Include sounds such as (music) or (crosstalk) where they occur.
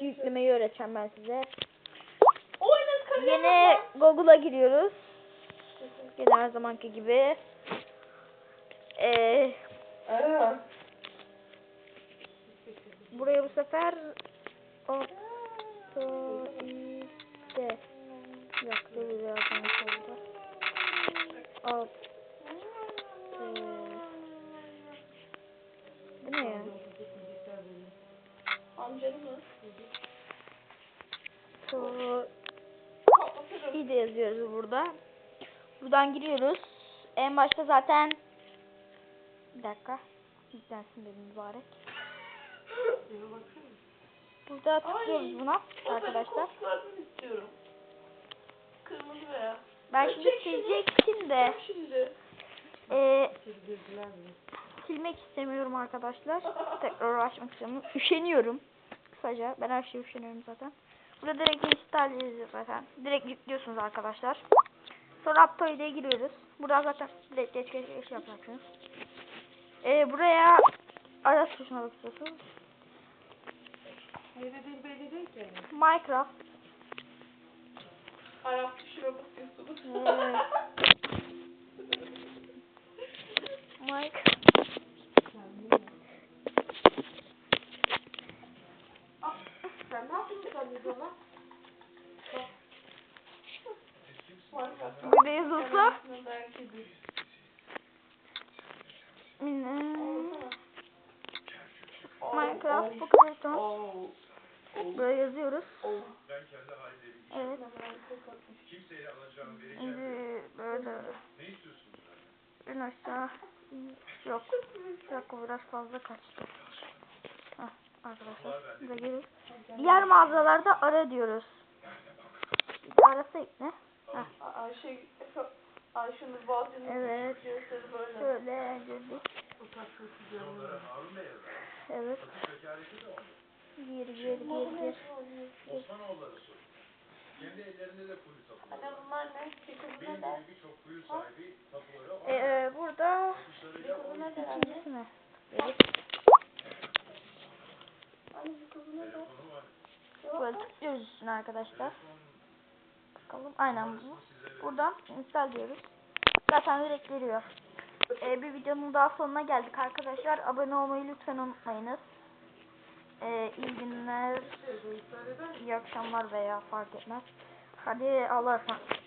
Yüklemeyi öğreteceğim ben size. Yine Google'a giriyoruz. Yine her zamanki gibi. Ee, Aa. buraya bu sefer otorite dur biraz oldu. Ee, Bu ne ya? Amcanı mı? Patlatırım. İyi de yazıyoruz burada. Buradan giriyoruz. En başta zaten bir dakika. Yüklensin dedim mübarek. Burada tıklıyoruz buna arkadaşlar. Koklardan istiyorum. Kırmızı veya. Ben şimdi silecektim de Şimdi. e, silmek istemiyorum arkadaşlar. Tekrar uğraşmak istemiyorum. Üşeniyorum. Kısaca ben her şeye üşeniyorum zaten. Burada direkt install yazıyor zaten. Direkt yüklüyorsunuz arkadaşlar. Sonra Aptoide'ye giriyoruz. Burada zaten direkt geç geç geç yapacaksınız. Ee, buraya ara tuşuna basıyorsunuz. Ne dediğin belli değil ki. Minecraft. Arap tuşuna basıyorsunuz. Evet. (laughs) Minecraft. Sen ne Minecraft. Burada yazılsa. Minecraft Pokémon. Oo. Buraya yazıyoruz. Evet. Şimdi böyle Ne en aşağı yok. Bir dakika biraz fazla kaçtı. Hah, arkadaşlar burada gelin. Diğer mağazalarda ara diyoruz. Arası ne? Aa, Ayşe, Ayşe'nin bazılarının Evet. böyle. şöyle girdik. Evet. Gir gir gir gir. Osmanoğulları sor. Kendi ellerinde de kuyu tapuları. Anne bunlar ne? Bir kızı Benim ne der? gibi birçok kuyu sahibi tapuları var. Ee, burada Satışlarıyla Kızı o ne der anne? ikincisine. Evet. Anne bu kızı ne der? telefonu var. Böyle tıklıyoruz üstüne arkadaşlar. Bakalım. Aynen bu. Buradan install diyoruz. Zaten direkt veriyor. Ee, bir videonun daha sonuna geldik arkadaşlar. Abone olmayı lütfen unutmayınız. Ee, iyi günler, iyi akşamlar veya fark etmez. Hadi Allah'a ısmarladık.